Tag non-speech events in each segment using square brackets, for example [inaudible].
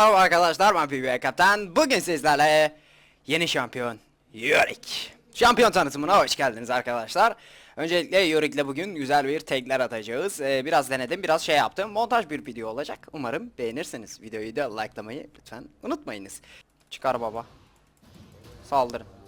merhaba arkadaşlar ben PBA Kaptan. Bugün sizlerle yeni şampiyon Yorick. Şampiyon tanıtımına hoş geldiniz arkadaşlar. Öncelikle Yorick'le bugün güzel bir tagler atacağız. Ee, biraz denedim, biraz şey yaptım. Montaj bir video olacak. Umarım beğenirsiniz. Videoyu da likelamayı lütfen unutmayınız. Çıkar baba. Saldırın.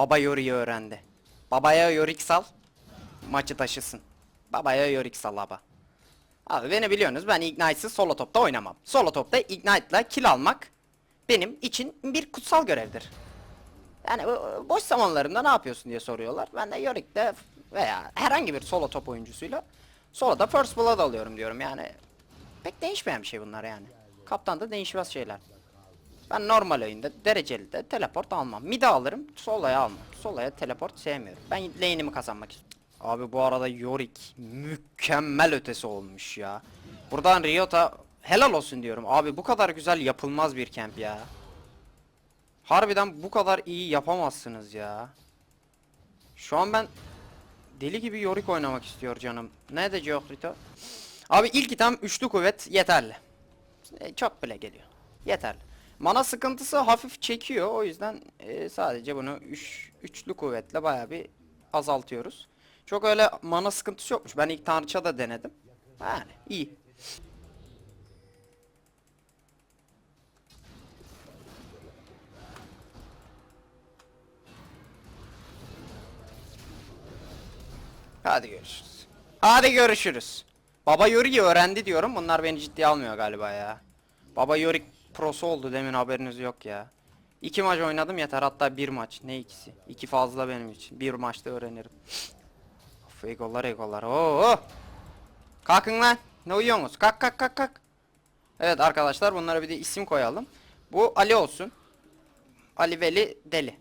Baba Yorick'i öğrendi. Babaya Yorick sal. Maçı taşısın. Babaya Yorick sal baba. Abi beni biliyorsunuz ben Ignite'sız solo topta oynamam. Solo topta Ignite'la kill almak benim için bir kutsal görevdir. Yani bu- boş zamanlarımda ne yapıyorsun diye soruyorlar. Ben de Yorick'te veya herhangi bir solo top oyuncusuyla soloda first blood alıyorum diyorum yani. Pek değişmeyen bir şey bunlar yani. Kaptan da değişmez şeyler. Ben normal oyunda dereceli de teleport almam. Mid'e alırım, solaya almam. Solaya teleport sevmiyorum. Ben lane'imi kazanmak istiyorum. Abi bu arada Yorick mükemmel ötesi olmuş ya. Buradan Riot'a helal olsun diyorum. Abi bu kadar güzel yapılmaz bir camp ya. Harbiden bu kadar iyi yapamazsınız ya. Şu an ben deli gibi Yorick oynamak istiyor canım. Ne edecek Rito? Abi ilk item üçlü kuvvet yeterli. E, çok bile geliyor. Yeterli. Mana sıkıntısı hafif çekiyor. O yüzden e, sadece bunu üç, üçlü kuvvetle bayağı bir azaltıyoruz. Çok öyle mana sıkıntısı yokmuş. Ben ilk tanrıça da denedim. Yani iyi. Hadi görüşürüz. Hadi görüşürüz. Baba Yorick'i öğrendi diyorum. Bunlar beni ciddiye almıyor galiba ya. Baba Yorick prosu oldu demin haberiniz yok ya. İki maç oynadım yeter hatta bir maç. Ne ikisi? İki fazla benim için. Bir maçta öğrenirim. of egolar egolar. Oo. Kalkın lan. Ne uyuyorsunuz? Kalk kalk kalk kalk. Evet arkadaşlar bunlara bir de isim koyalım. Bu Ali olsun. Ali Veli Deli.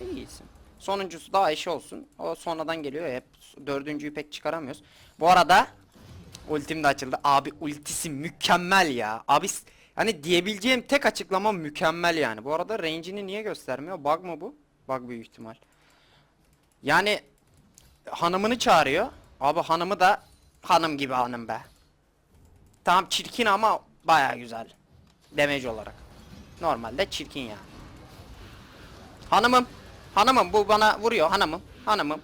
İyi isim. Sonuncusu da Ayşe olsun. O sonradan geliyor hep. Dördüncüyü pek çıkaramıyoruz. Bu arada ultim de açıldı. Abi ultisi mükemmel ya. Abi hani diyebileceğim tek açıklama mükemmel yani. Bu arada range'ini niye göstermiyor? Bug mı bu? Bug büyük ihtimal. Yani hanımını çağırıyor. Abi hanımı da hanım gibi hanım be. Tamam çirkin ama baya güzel. Damage olarak. Normalde çirkin yani. Hanımım. Hanımım bu bana vuruyor hanımım. Hanımım.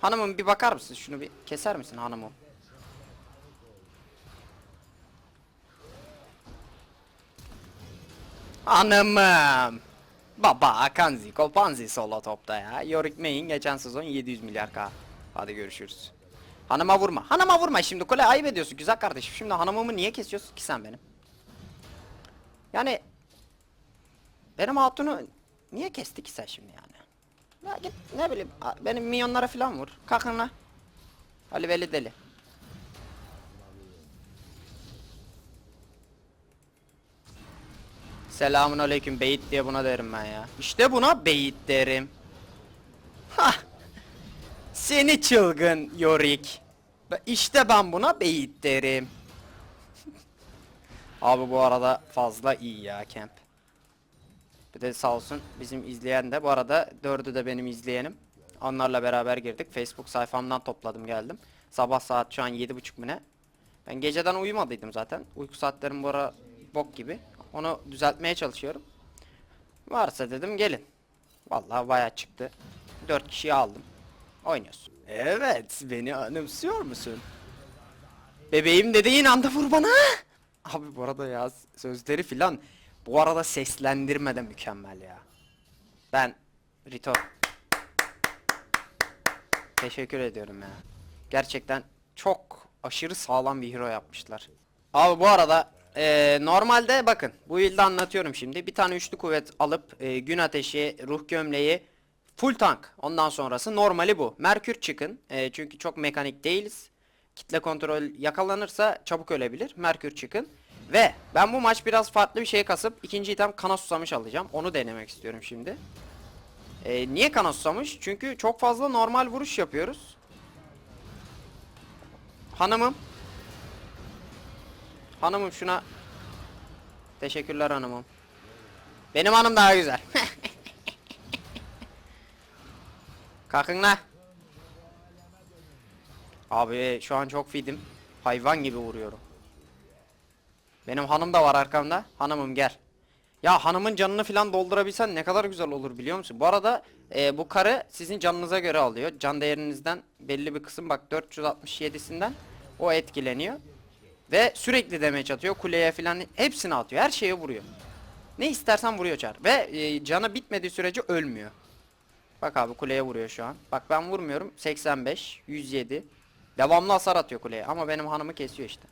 Hanımım bir bakar mısın? Şunu bir keser misin hanımım? Hanımım. Baba Akanzi Kopanzi solo topta ya. Yorick Main geçen sezon 700 milyar k. Hadi görüşürüz. Hanıma vurma. Hanıma vurma şimdi. Kule ayıp ediyorsun güzel kardeşim. Şimdi hanımımı niye kesiyorsun ki sen benim? Yani benim hatunu niye kesti ki sen şimdi yani? Ya git ne bileyim benim milyonlara falan vur. Kalkın la. Ali Veli deli. Selamun aleyküm beyit diye buna derim ben ya. İşte buna beyit derim. Hah. Seni çılgın Yorik. Be- İşte ben buna beyit derim. [laughs] Abi bu arada fazla iyi ya camp. Bir de sağ olsun bizim izleyen de bu arada dördü de benim izleyenim. Onlarla beraber girdik. Facebook sayfamdan topladım geldim. Sabah saat şu an yedi buçuk mu ne? Ben geceden uyumadıydım zaten. Uyku saatlerim bu ara bok gibi. Onu düzeltmeye çalışıyorum. Varsa dedim gelin. Vallahi bayağı çıktı. Dört kişiyi aldım. Oynuyoruz. Evet, beni anımsıyor musun? Bebeğim dediğin anda vur bana. Abi bu arada ya sözleri filan bu arada seslendirme de mükemmel ya. Ben Rito teşekkür ediyorum ya. Gerçekten çok aşırı sağlam bir hero yapmışlar. Abi bu arada eee, normalde bakın bu yılda anlatıyorum şimdi. Bir tane üçlü kuvvet alıp eee, gün ateşi, ruh gömleği, full tank. Ondan sonrası normali bu. Merkür çıkın. Eee, çünkü çok mekanik değiliz. Kitle kontrol yakalanırsa çabuk ölebilir. Merkür çıkın. Ve ben bu maç biraz farklı bir şey kasıp ikinci item kana susamış alacağım. Onu denemek istiyorum şimdi. Ee, niye kana susamış? Çünkü çok fazla normal vuruş yapıyoruz. Hanımım. Hanımım şuna. Teşekkürler hanımım. Benim hanım daha güzel. [laughs] Kalkın la. Abi şu an çok fidim. Hayvan gibi vuruyorum. Benim hanım da var arkamda. Hanımım gel. Ya hanımın canını falan doldurabilsen ne kadar güzel olur biliyor musun? Bu arada e, bu karı sizin canınıza göre alıyor. Can değerinizden belli bir kısım bak 467'sinden o etkileniyor. Ve sürekli damage atıyor. Kuleye falan hepsini atıyor. Her şeye vuruyor. Ne istersen vuruyor çar. Ve e, canı bitmediği sürece ölmüyor. Bak abi kuleye vuruyor şu an. Bak ben vurmuyorum. 85, 107. Devamlı hasar atıyor kuleye. Ama benim hanımı kesiyor işte.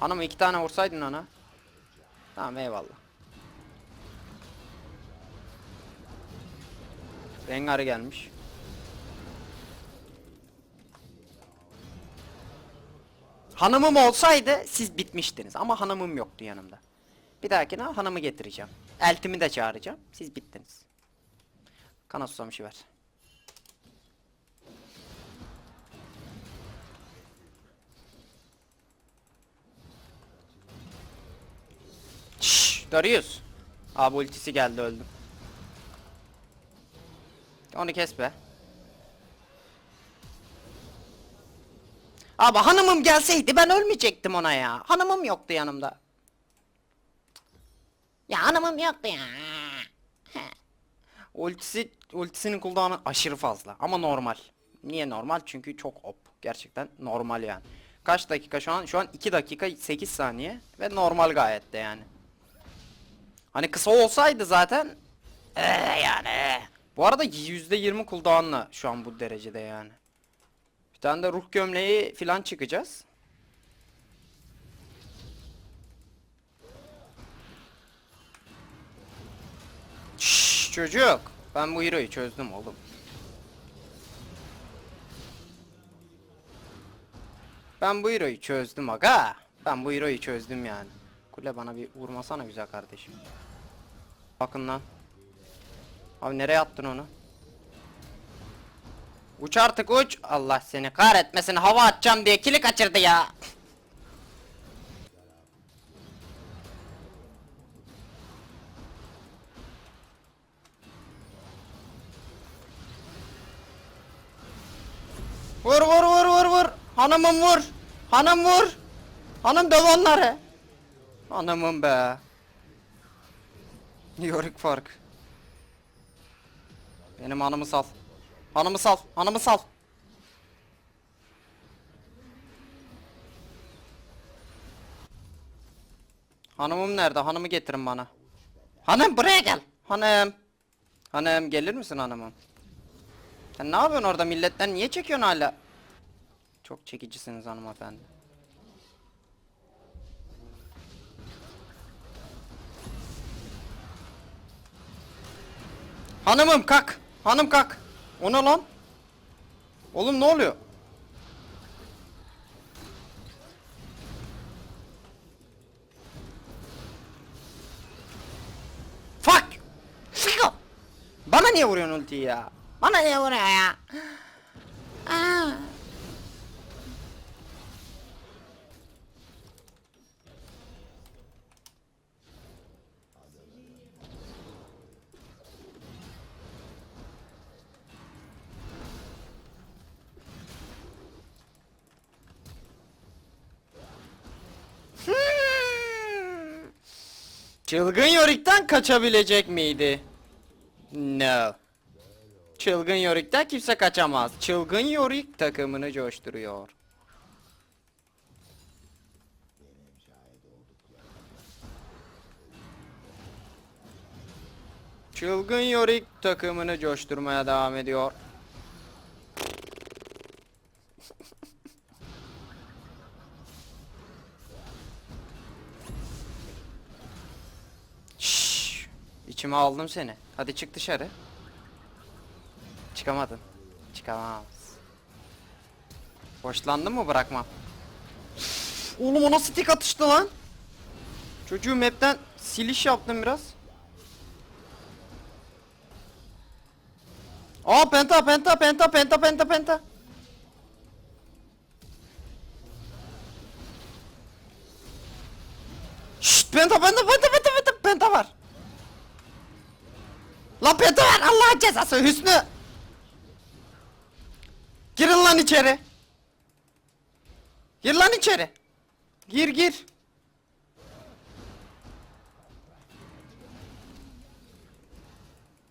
Hanımı iki tane vursaydın ona. Tamam eyvallah. Rengarı gelmiş. Hanımım olsaydı siz bitmiştiniz ama hanımım yoktu yanımda. Bir dahakine hanımı getireceğim. Eltimi de çağıracağım. Siz bittiniz. Kana susamışı ver. Şşş, Darius. Abi ultisi geldi öldüm. Onu kes be. Abi hanımım gelseydi ben ölmeyecektim ona ya. Hanımım yoktu yanımda. Ya hanımım yoktu ya. Ultisi, ultisinin cooldown'u aşırı fazla ama normal. Niye normal? Çünkü çok op. Gerçekten normal yani. Kaç dakika şu an? Şu an 2 dakika 8 saniye ve normal gayet de yani. Hani kısa olsaydı zaten ee, yani. Bu arada %20 cooldown'la şu an bu derecede yani. Bir tane de ruh gömleği falan çıkacağız. Şşş çocuk. Ben bu hero'yu çözdüm oğlum. Ben bu hero'yu çözdüm aga. Ben bu hero'yu çözdüm yani. Kule bana bir vurmasana güzel kardeşim. Bakın lan. Abi nereye attın onu? Uç artık uç. Allah seni kahretmesin hava atacağım diye kili kaçırdı ya. Vur vur vur vur vur. Hanımım vur. Hanım vur. Hanım döv onları. Hanımım be. Yorick fark. Benim hanımı sal. Hanımı sal. Hanımı sal. Hanımım nerede? Hanımı getirin bana. Hanım buraya gel. Hanım. Hanım gelir misin hanımım? Sen ne yapıyorsun orada milletten niye çekiyorsun hala? Çok çekicisiniz hanımefendi. Hanımım kalk. Hanım kalk. O ne lan? Oğlum ne oluyor? Fuck! Fiko! Bana niye vuruyorsun ultiyi ya? Bana ne vuruyor ya? Çılgın Yorik'ten kaçabilecek miydi? No. Çılgın Yorik'ten kimse kaçamaz. Çılgın Yorik takımını coşturuyor. Çılgın Yorik takımını coşturmaya devam ediyor. İçime aldım seni. Hadi çık dışarı. Çıkamadın. Çıkamaz. Hoşlandın mı bırakmam. Oğlum o nasıl tek atıştı lan? Çocuğu map'ten siliş yaptım biraz. Aa penta penta penta penta penta penta. Şşt penta penta penta penta penta penta var. Lan penta ver Allah'ın cezası Hüsnü. Girin lan içeri. Gir lan içeri. Gir gir.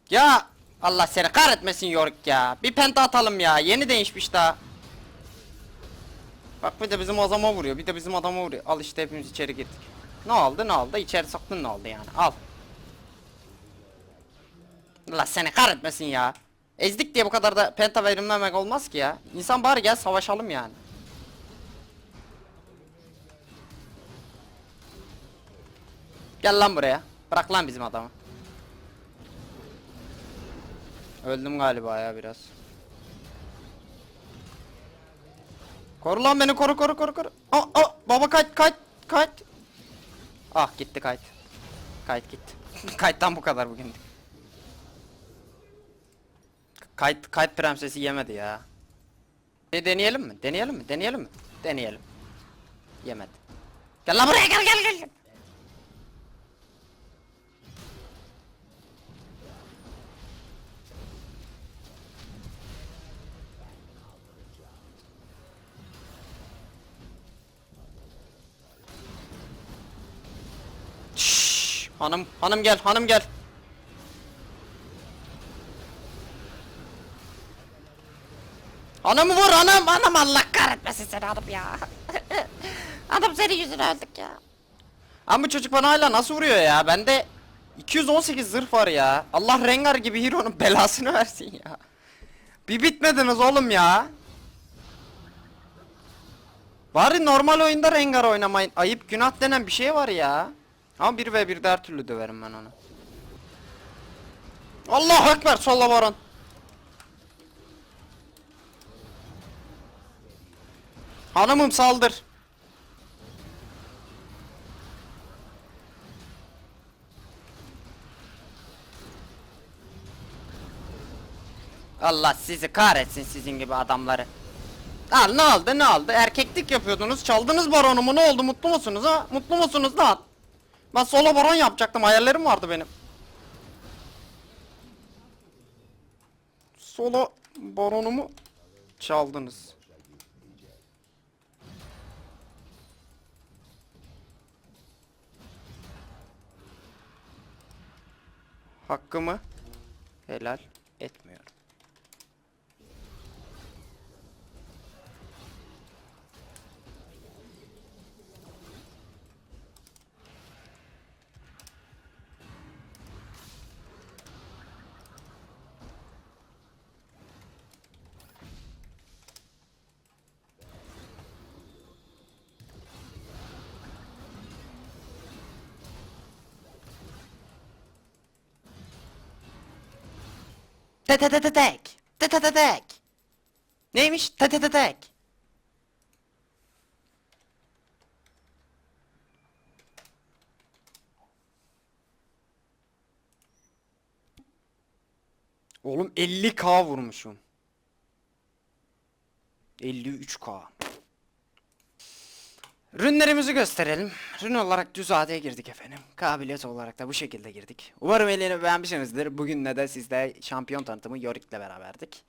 Ya Allah seni kahretmesin Yorick ya. Bir penta atalım ya. Yeni değişmiş daha. Bak bir de bizim adama vuruyor. Bir de bizim adama vuruyor. Al işte hepimiz içeri girdik. Ne oldu ne oldu? İçeri soktun ne oldu yani? Al. Allah seni kahretmesin ya. Ezdik diye bu kadar da penta verilmemek olmaz ki ya. İnsan bari gel savaşalım yani. Gel lan buraya. Bırak lan bizim adamı. Öldüm galiba ya biraz. Koru lan beni koru koru koru koru. Aa, aa, baba kayıt kayıt kayıt. Ah gitti kayıt. Kayıt gitti. [laughs] Kayıttan bu kadar bugün. Kayıt kayıt prensesi yemedi ya. Bir deneyelim mi? Deneyelim mi? Deneyelim mi? Deneyelim. Yemedi. Gel lan buraya gel gel gel. Şşş, hanım hanım gel hanım gel. Hanımı vur hanım hanım Allah kahretmesin seni hanım ya. [laughs] Adam senin yüzüne öldük ya. Ama bu çocuk bana hala nasıl vuruyor ya? Bende 218 zırh var ya. Allah Rengar gibi hero'nun belasını [laughs] versin ya. Bir bitmediniz oğlum ya. Bari normal oyunda Rengar oynamayın. Ayıp günah denen bir şey var ya. Ama 1 ve 1'de her türlü döverim ben onu. Allah ekber solla baron. Hanımım saldır. Allah sizi kahretsin sizin gibi adamları. Al ne oldu ne oldu? Erkeklik yapıyordunuz, çaldınız baronumu ne oldu? Mutlu musunuz ha? Mutlu musunuz lan? Ben solo baron yapacaktım, hayallerim vardı benim. Solo baronumu çaldınız. Hakkımı helal etmiyorum. Te te te te tek. Te te te tek. Neymiş? Te te te tek. Oğlum 50k vurmuşum. 53k. Rünlerimizi gösterelim. Rün olarak düz AD'ye girdik efendim. Kabiliyet olarak da bu şekilde girdik. Umarım elini beğenmişsinizdir. Bugün de sizde şampiyon tanıtımı Yorik'le beraberdik.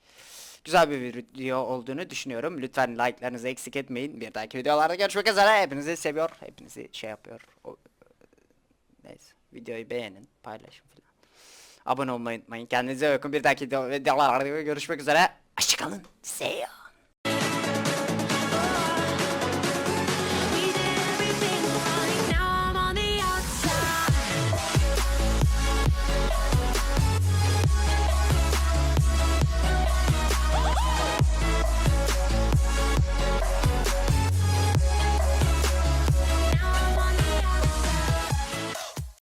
Güzel bir video olduğunu düşünüyorum. Lütfen like'larınızı eksik etmeyin. Bir dahaki videolarda görüşmek üzere. Hepinizi seviyor. Hepinizi şey yapıyor. O, neyse. Videoyu beğenin. Paylaşın filan. Abone olmayı unutmayın. Kendinize iyi bakın. Bir dahaki video- videolarda görüşmek üzere. Hoşçakalın. See you.